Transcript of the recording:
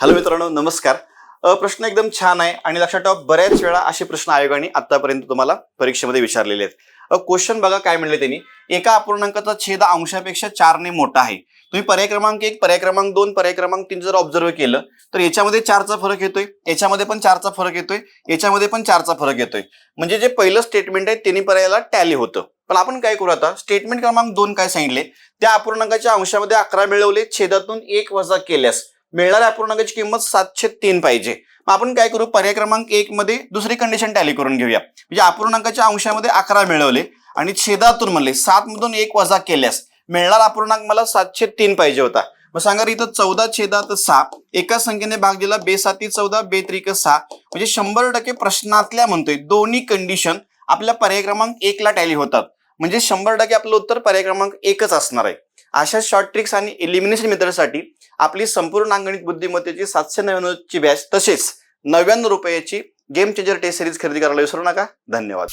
Hello मित्रांनो नमस्कार. प्रश्न एकदम छान आहे आणि लक्षात ठेवा बऱ्याच वेळा असे प्रश्न आयोगाने आतापर्यंत तुम्हाला परीक्षेमध्ये विचारलेले आहेत. क्वेश्चन बघा काय म्हणले त्यांनी. एका अपूर्णांकाचा छेद अंशापेक्षा चारने मोठा आहे. तुम्ही पर्याय क्रमांक एक पर्याय क्रमांक दोन पर्याय क्रमांक तीन जर ऑब्झर्व केलं तर याच्यामध्ये चारचा फरक येतोय याच्यामध्ये पण चारचा फरक येतोय याच्यामध्ये पण चारचा फरक येतोय. म्हणजे जे पहिलं स्टेटमेंट आहे त्यांनी पर्यायाला टॅली होतं. पण आपण काय करू आता? स्टेटमेंट क्रमांक दोन काय सांगितले? त्या अपूर्णांकाच्या अंशामध्ये अकरा मिळवले छेदातून एक वजा केल्यास. मिळणाऱ्या अपूर्णांकाची किंमत सातशे तीन पाहिजे. मग आपण काय करू? पर्याय क्रमांक एक मध्ये दुसरी कंडिशन टॅली करून घेऊया. म्हणजे अपूर्णांकाच्या अंशामध्ये अकरा मिळवले आणि छेदातून म्हणले सात मधून एक वजा केल्यास मिळणारा अपूर्णांक मला सातशे तीन पाहिजे होता. मग सांगा रे इथं चौदा छेदात सहा एका संख्येने भाग दिला बेसाती चौदा बे त्रिक सहा. म्हणजे शंभर टक्के प्रश्नातल्या म्हणतोय दोन्ही कंडिशन आपल्या पर्याय क्रमांक एकला टॅली होतात. म्हणजे शंभर टक्के आपलं उत्तर पर्याय क्रमांक एकच असणार आहे. अशा शॉर्ट ट्रिक्स आणि एलिमिनेशन मेथडसाठी आपली संपूर्ण अंगणित बुद्धिमत्तेची सातशे नव्याण्णवची बॅच तसेच नव्याण्णव रुपयाची गेम चेंजर टेस्ट सिरीज खरेदी करायला विसरू नका. धन्यवाद.